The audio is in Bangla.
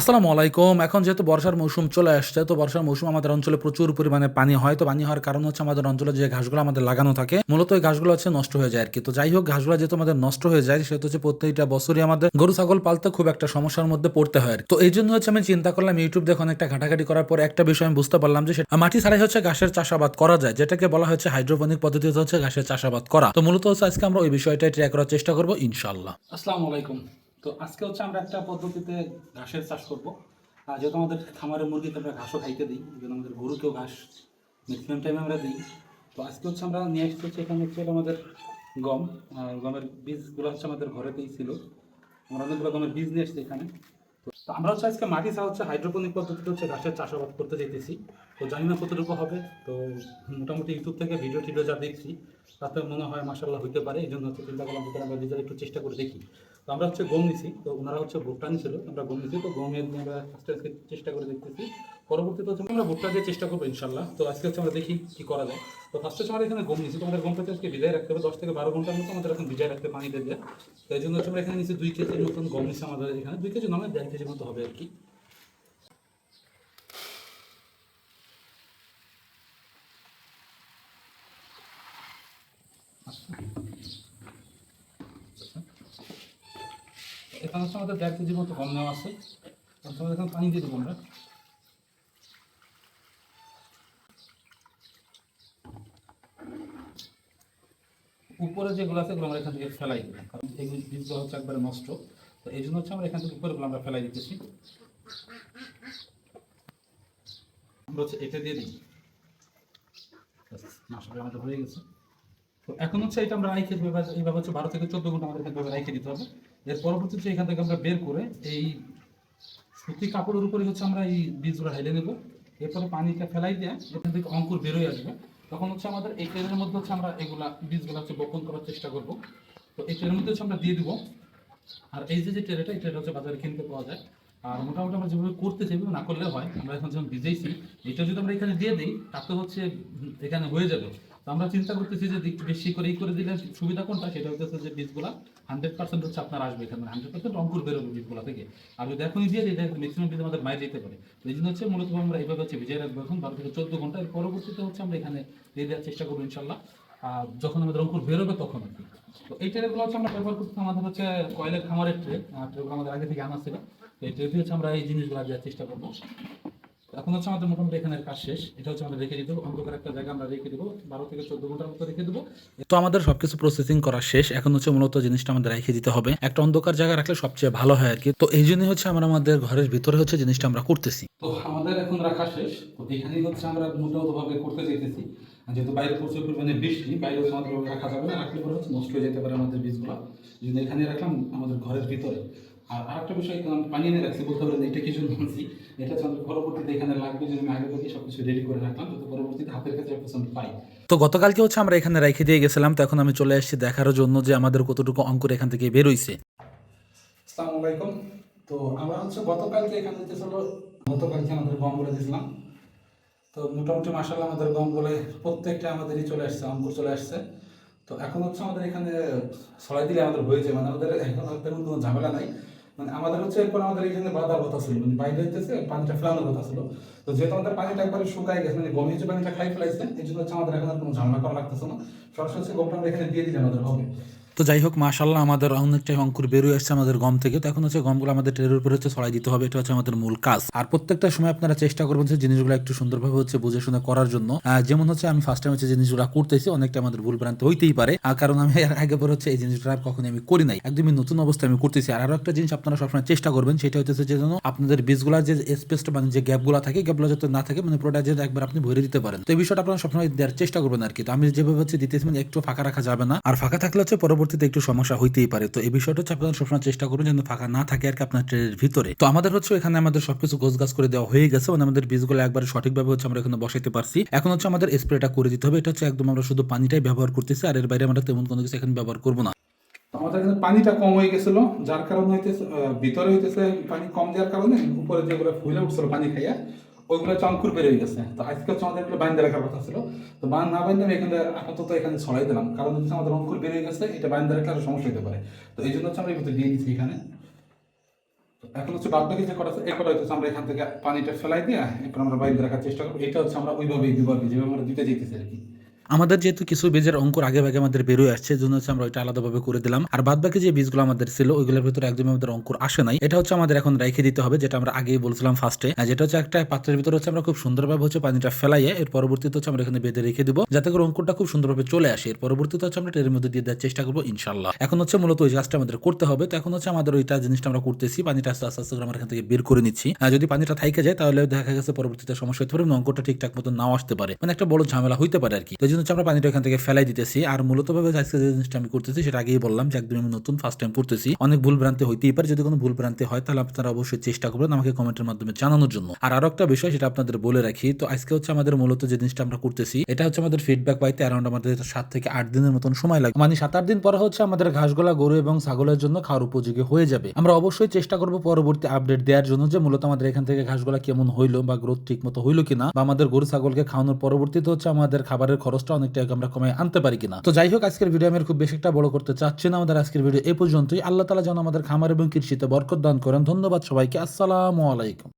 আসসালামু আলাইকুম। এখন যেহেতু বর্ষার মৌসুম চলে আসছে, তো বর্ষার মৌসুম আমাদের অঞ্চলে প্রচুর পরিমাণে পানি হয়। তো পানি হওয়ার কারণ হচ্ছে আমাদের অঞ্চলে যে ঘাসগুলো আমাদের লাগানো থাকে, মূলত ওই ঘাসগুলো হচ্ছে নষ্ট হয়ে যায় আর কি। তো যাই হোক, ঘাসগুলো যেহেতু আমাদের নষ্ট হয়ে যায়, সেহেতু হচ্ছে প্রত্যেকটা বছরই আমাদের গরু, ছাগল পালতে খুব একটা সমস্যার মধ্যে পড়তে হয় তো এই জন্য হচ্ছে আমি চিন্তা করলাম ইউটিউব দেখে অনেকটা ঘাটাঘাটি করার পর একটা বিষয় আমি বুঝতে পারলাম যে মাটি ছাড়াই হচ্ছে ঘাসের চাষাবাদ করা যায়, যেটাকে বলা হচ্ছে হাইড্রোপনিক পদ্ধতিতে হচ্ছে ঘাসের চাষাবাদ করা। তো মূলত হচ্ছে আজকে আমরা ওই বিষয়টাই ট্রাই করার চেষ্টা করব ইনশাল্লাহ আসসালামু আলাইকুম। তো আজকে হচ্ছে আমরা একটা পদ্ধতিতে ঘাসের চাষ করব। আর যেহেতু আমাদের খামারের মুরগিকে আমরা ঘাসও খাইতে দিই যেহেতু আমাদের গরুকেও ঘাস ম্যাক্সিমাম টাইমে আমরা দিই। তো আজকে হচ্ছে আমরা নিয়ে আসতে হচ্ছে এখানে হচ্ছে আমাদের গম। আর গমের বীজগুলো হচ্ছে আমাদের ঘরেতেই ছিল। আমরা অনেকগুলো গমের বীজ নিয়ে আসছি এখানে। তো- আমরা হচ্ছে আজকে মাটি ছাড়া হচ্ছে হাইড্রোপনিক পদ্ধতিতে হচ্ছে ঘাসের চাষাবাদ করতে যেতেছি তো জানি না কতটুকু হবে। তো মোটামুটি ইউটিউব থেকে ভিডিও টিডিও যা দেখছি, তাতে মনে হয় মাসাল্লাহ হইতে পারে। এই জন্য চিন্তা করলাম আমরা নিজেরা একটু চেষ্টা করে দেখি। তো আমরা হচ্ছে গম নিছি, তো ওনারা হচ্ছে ভুট্টা নিছিল আমরা গম নিছি, তো গমের নিয়ে আমরা ফার্স্টে আজকে চেষ্টা করে দেখতেছি। পরবর্তীতে হচ্ছে আমরা ভুট্টা দিয়ে চেষ্টা করব ইনশাল্লাহ। তো আজকে হচ্ছে আমরা দেখি কি করা যায়। তো ফার্স্টে হচ্ছে আমরা এখানে গম নিছি, তো আমাদের গমটাকে আজকে ভিজায় রাখতে হবে, দশ থেকে বারো ঘণ্টার মতো আমাদের এখন ভিজায় রাখতে পানি দিয়ে তো এই জন্য হচ্ছে আমরা এখানে নিচে দুই কেজির মতন গম নিছি আমাদের এখানে। দুই কেজি নয়, দেড় কেজির মতো হবে আর কি। এখানে হচ্ছে আমাদের দেড় কেজির মতো গম নেওয়া আছে এখন পানি দিয়ে দেবো আমরা। উপরে যেগুলো আছে এগুলো আমরা এখান থেকে ফেলাই দেবো কারণ বীজগুলো হচ্ছে একবারে নষ্ট। তো এই জন্য হচ্ছে আমরা এখান থেকে উপরেগুলো আমরা ফেলাই দিতেছি। আমরা হচ্ছে এটা দিয়ে দিই। আমাদের হয়ে গেছে। তো এখন হচ্ছে এটা আমরা রাইখে এইভাবে হচ্ছে বারো থেকে চোদ্দ ঘণ্টা আমাদের রাইখে দিতে হবে। এর পরবর্তীতে এখান থেকে আমরা বের করে এই সুতি কাপড়ের উপরে হচ্ছে আমরা এই বীজগুলো হেলে নেব এরপরে পানিটা ফেলাই দিয়ে এখান থেকে অঙ্কুর বেরোয় আসবে। তখন হচ্ছে আমাদের এই ট্রেনের মধ্যে হচ্ছে আমরা এগুলা বীজগুলো হচ্ছে বপন করার চেষ্টা করব। তো এই ট্রেনের মধ্যে হচ্ছে আমরা দিয়ে দিব। আর এই যে যে ট্রেটা এই ট্রেটা হচ্ছে বাজারে কিনতে পাওয়া যায়। আর মোটামুটি আমরা যেভাবে করতে চাই না করলে হয়, আমরা এখন যখন ভিজেইছি এটা যদি আমরা এখানে দিয়ে দিই, তা তো হচ্ছে এখানে হয়ে যাবে। তো আমরা চিন্তা করতেছি যে বেশি করে এই করে দিলে সুবিধা কোনটা? সেটা হচ্ছে যে বীজগুলা হান্ড্রেড পার্সেন্ট হচ্ছে আপনার আসবে এখানে হান্ড্রেড পার্সেন্ট অঙ্কুর বেরোবে বীজগুলা থেকে। আর যদি এখনই দিয়ে দিই তাহলে ম্যাক্সিমাম বীজ আমাদের মায়ের যেতে পারে। এই জন্য হচ্ছে মূলত আমরা এইভাবে হচ্ছে ভিজিয়ে রাখব এখন, বারো থেকে চোদ্দ ঘণ্টা। এর পরবর্তীতে হচ্ছে আমরা এখানে দিয়ে দেওয়ার চেষ্টা করব ইনশাল্লাহ। আর যখন আমাদের অঙ্কুর বেরোবে তখন আর কি। তো এই ট্রেগুলো হচ্ছে আমরা ব্যবহার করতে আমাদের হচ্ছে কয়লের খামারের ট্রে ট্রেগুলো আমাদের আগে থেকে আনা ছিল। তো এই ট্রেতে হচ্ছে আমরা এই জিনিসগুলো দেওয়ার চেষ্টা করব। এখন হচ্ছে আমাদের মোটামুটি এখানের কাজ শেষ। এটা হচ্ছে আমরা রেখে দিতে অন্ধকার একটা জায়গা আমরা রেখে দেবো। বারো থেকে চোদ্দ ঘণ্টার মতো রেখে দেবো। তো আমাদের সবকিছু প্রসেসিং করা শেষ। এখন হচ্ছে মূলত জিনিসটা আমাদের রেখে দিতে হবে। একটা অন্ধকার জায়গা রাখলে সবচেয়ে ভালো হয় আর কি। তো এই জন্যই হচ্ছে আমরা আমাদের ঘরের ভিতরে হচ্ছে জিনিসটা আমরা করতেছি। তো আমাদের এখন রাখা শেষ। তো এখানেই হচ্ছে আমরা মোটামুটিভাবে করতে চাইতেছি। যেহেতু বাইরে প্রচুর পরিমাণে বৃষ্টি বাইরে আমাদের রাখা যাবে না। রাখলে পরে হচ্ছে নষ্ট হয়ে যেতে পারে আমাদের বীজগুলো। যদি এখানে রাখলাম আমাদের ঘরের ভিতরে। আর আরেকটা বিষয় পানি এনে রাখছি বলতে পারেন এটা কিছু বলছি এটা আমাদের পরবর্তীতে এখানে লাগবে যদি আমি আগে থেকে সব কিছু রেডি করে রাখলাম যাতে পরবর্তীতে হাতের কাছে কিছু পাই। তো গতকালকে হচ্ছে আমরা এখানে রেখে দিয়ে গেছিলাম তো এখন আমি চলে আসছি দেখার জন্য যে আমাদের কতটুকু অঙ্কুর এখান থেকে বেরোইছে আসসালামু আলাইকুম। তো আমরা হচ্ছে গতকালকে এখানে যে ছিল গতকালকে আমাদের গম বলে দিয়েছিলাম তো মোটামুটি মাসাল্লাহ আমাদের গম বলে প্রত্যেকটা আমাদেরই চলে আসছে অঙ্কুর চলে আসছে। তো এখন হচ্ছে আমাদের এখানে ছড়াই দিলে আমাদের হয়ে যায় মানে আমাদের এখন আর তেমন কোনো ঝামেলা নাই। মানে আমাদের হচ্ছে এরপর আমাদের এখানে বাধা কথা ছিল মানে বাইরে হইতেছে, পানিটা ফেলানোর কথা ছিল। তো যেহেতু আমাদের পানিটা একবারে শুকাই গেছে মানে গমে যে পানিটা খাই ফেলাইছে, এই জন্য হচ্ছে আমাদের এখন আর কোনো ঝামেলা করা লাগতেছে না। সরাসরি হচ্ছে গমটা আমরা এখানে দিয়ে দিলে আমাদের হবে। তো যাই হোক মাশাল্লাহ আমাদের অনেকটাই অঙ্কুর বেরোয় আসছে আমাদের গম থেকে। তো এখন হচ্ছে গমগুলো আমাদের ট্রের উপরে হচ্ছে ছড়াই দিতে হবে, এটা হচ্ছে আমাদের মূল কাজ। আর প্রত্যেকটা সময় আপনারা চেষ্টা করবেন যে জিনিসগুলো একটু সুন্দরভাবে হচ্ছে বুঝে শুনে করার জন্য। যেমন হচ্ছে আমি ফার্স্ট টাইম হচ্ছে জিনিসগুলো করতেছি, অনেকটা আমাদের ভুল ভ্রান্তি হইতেই পারে। কারণ আমি আগে পরে হচ্ছে এই জিনিসটা আর কখনো আমি করি নাই। একদমই নতুন অবস্থায় আমি করতেছি। আর আরও একটা জিনিস আপনারা সবসময় চেষ্টা করবেন, সেটা হচ্ছে যে যেন আপনাদের বীজগুলা যে স্পেসটা মানে যে গ্যাপগুলো থাকে, গ্যাপগুলো যাতে না থাকে মানে পুরোটা যে একবার আপনি ভরে দিতে পারেন। তো এই বিষয়টা আপনারা সবসময় দেওয়ার চেষ্টা করবেন আর কি। তো আমি যেভাবে হচ্ছে দিতেছি মানে একটু ফাঁকা রাখা যাবে না। আর ফাঁকা থাকলে হচ্ছে পরবর্তীতে একটু সমস্যা হইতেই পারে। তো এই বিষয়টা হচ্ছে আপনারা সবসময় চেষ্টা করুন যেন ফাঁকা না থাকে আর কি আপনার ট্রেনের ভিতরে। তো আমাদের হচ্ছে এখানে আমাদের সবকিছু গোছ গাছ করে দেওয়া হয়ে গেছে। মানে আমাদের বীজগুলো একবার সঠিকভাবে হচ্ছে আমরা এখানে বসাইতে পারছি। এখন হচ্ছে আমাদের স্প্রেটা করে দিতে হবে। এটা হচ্ছে একদম আমরা শুধু পানিটাই ব্যবহার করতেছি আর এর বাইরে আমরা তেমন কোনো কিছু এখানে ব্যবহার করব না। আমাদের এখানে পানিটা কম হয়ে গেছিল। যার কারণে হইতেছে ভিতরে হইতেছে পানি কম দেওয়ার কারণে উপরে যেগুলো ফুলে উঠছিল পানি খাইয়া ওইগুলো চঙ্কুর বের হয়ে গেছে। তো আজকে হচ্ছে আমাদের বাইন্দে রাখার কথা ছিল। তো বান না বাইন্দে আমি এখানে আপাতত এখানে ছড়াই দিলাম। কারণ হচ্ছে আমাদের অঙ্কুর বের হয়ে গেছে এটা বাইন্দে রাখলে আরও সমস্যা হতে পারে। তো এই জন্য হচ্ছে আমরা এগুলো দিয়ে দিচ্ছি এখানে। এখন হচ্ছে বাদ বাকি যে কটা আছে, এরপরে হচ্ছে আমরা এখান থেকে পানিটা ফেলাই দিয়ে এরপর আমরা বাইরে রাখার চেষ্টা করব। এটা হচ্ছে আমরা ওইভাবেই দিব যেভাবে আমরা দিতে যেতেছি আর কি। আমাদের যেহেতু কিছু বীজের অঙ্কুর আগে ভাগে আমাদের বেরোয় আসছে জন্য হচ্ছে আমরা ওইটা আলাদাভাবে করে দিলাম। আর বাদ বাকি যে বীজগুলো আমাদের ছিল, ওইগুলোর ভিতরে একদমই আমাদের অঙ্কুর আসে নাই। এটা হচ্ছে আমাদের এখন রেখে দিতে হবে, যেটা আমরা আগেই বলছিলাম ফার্স্টে যেটা হচ্ছে একটা পাত্রের ভিতরে হচ্ছে আমরা খুব সুন্দরভাবে হচ্ছে পানিটা ফেলাইয়ে, এর পরবর্তীতে হচ্ছে আমরা এখানে বেঁধে রেখে দিব, যাতে করে অঙ্কুরটা খুব সুন্দরভাবে চলে আসে। এর পরবর্তীতে হচ্ছে আমরা টেরের মধ্যে দিয়ে দেওয়ার চেষ্টা করব ইনশাল্লাহ এখন হচ্ছে মূলত ওই কাজটা আমাদের করতে হবে। তো এখন হচ্ছে আমাদের ওইটা জিনিসটা আমরা করতেছি, পানিটা আস্তে আস্তে আস্তে আমরা এখান থেকে বের করে নিচ্ছি। আর যদি পানিটা থাইকে যায়, তাহলে দেখা গেছে পরবর্তীতে সমস্যা হতে পারে এবং অঙ্কটা ঠিকঠাক মতো নাও আসতে পারে। মানে একটা বড় ঝামেলা হইতে পারে আর কি। তো জন্য হচ্ছে আমরা পানিটা এখান থেকে ফেলাই দিতেছি। আর মূলত ভাবে আজকে যে জিনিসটা আমি করতেছি, সেটা আগেই বললাম যে একদম আমি নতুন ফার্স্ট টাইম করতেছি। অনেক ভুল ভ্রান্তি হইতেই পারে, যদি কোনো ভুল ভ্রান্তি হয়, তাহলে আপনারা অবশ্যই চেষ্টা করবেন আমাকে কমেন্টের মাধ্যমে জানানোর জন্য। আর আরও একটা বিষয় সেটা আপনাদের বলে রাখি, তো আজকে হচ্ছে আমাদের মূলত যে জিনিসটা আমরা করতেছি, এটা হচ্ছে আমাদের ফিডব্যাক পাইতে অ্যারাউন্ড আমাদের সাত থেকে আট দিনের মতন সময় লাগে। মানে সাত, আট দিন পরে হচ্ছে আমাদের ঘাসগুলা, গরু এবং ছাগলের জন্য খাওয়ার উপযোগী হয়ে যাবে। আমরা অবশ্যই চেষ্টা করব পরবর্তী আপডেট দেওয়ার জন্য যে মূলত আমাদের এখান থেকে ঘাসগুলা কেমন হইল বা গ্রোথ ঠিক মতো হইল কিনা, বা আমাদের গরু, ছাগলকে খাওয়ানোর পরবর্তীতে হচ্ছে আমাদের খাবারের খরচটা অনেকটা আমরা কমে আনতে পারি কিনা। তো যাই হোক আজকের ভিডিও আমি খুব বেশি একটা বড় করতে চাচ্ছি না। আমাদের আজকের ভিডিও এ পর্যন্তই। আল্লাহ তালা যেন আমাদের খামার এবং কৃষিতে বরকত দান করেন। ধন্যবাদ সবাইকে। আসসালামু আলাইকুম।